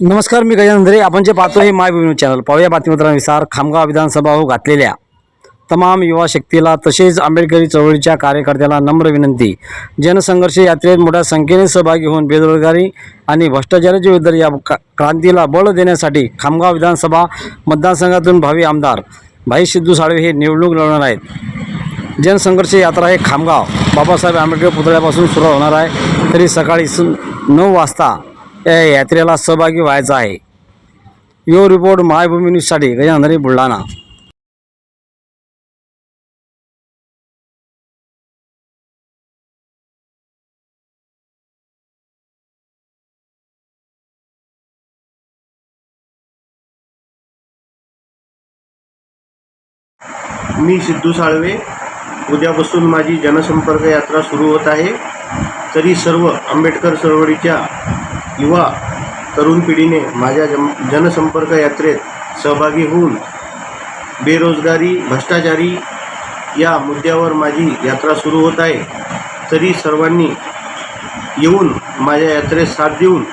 नमस्कार मी गजानन धरे आपण जे पाहतो हे माय न्यूज चॅनल. पाहूया बातमीपत्रानुसार खामगाव विधानसभा हो घातलेल्या तमाम युवा शक्तीला तसेच आंबेडकरी चळवळीच्या कार्यकर्त्याला नम्र विनंती. जनसंघर्ष यात्रेत मोठ्या संख्येने सहभागी होऊन बेरोजगारी आणि भ्रष्टाचाराच्या विरुद्ध या क्रांतीला बळ देण्यासाठी खामगाव विधानसभा मतदारसंघातून भावी आमदार भाई सिद्धू साळवे हे निवडणूक लढवणार आहेत. जनसंघर्ष यात्रा हे खामगाव बाबासाहेब आंबेडकर पुतळ्यापासून सुरू होणार आहे. तरी सकाळी स नऊ वाजता या यात्रेला सहभागी व्हायचं आहे. यो रिपोर्ट मायभूमी न्यूजसाठी गजानंदरी बुलढाणा. मी सिद्धू साळवे. उद्यापासून माझी जनसंपर्क यात्रा सुरू होत आहे. तरी सर्व आंबेडकर चळवळीच्या युवा तरुण पिढीने माझ्या जम जनसंपर्क यात्रेत सहभागी होऊन बेरोजगारी भ्रष्टाचारी या मुद्द्यावर माझी यात्रा सुरू होत आहे. तरी सर्वांनी येऊन माझ्या यात्रेत साथ देऊन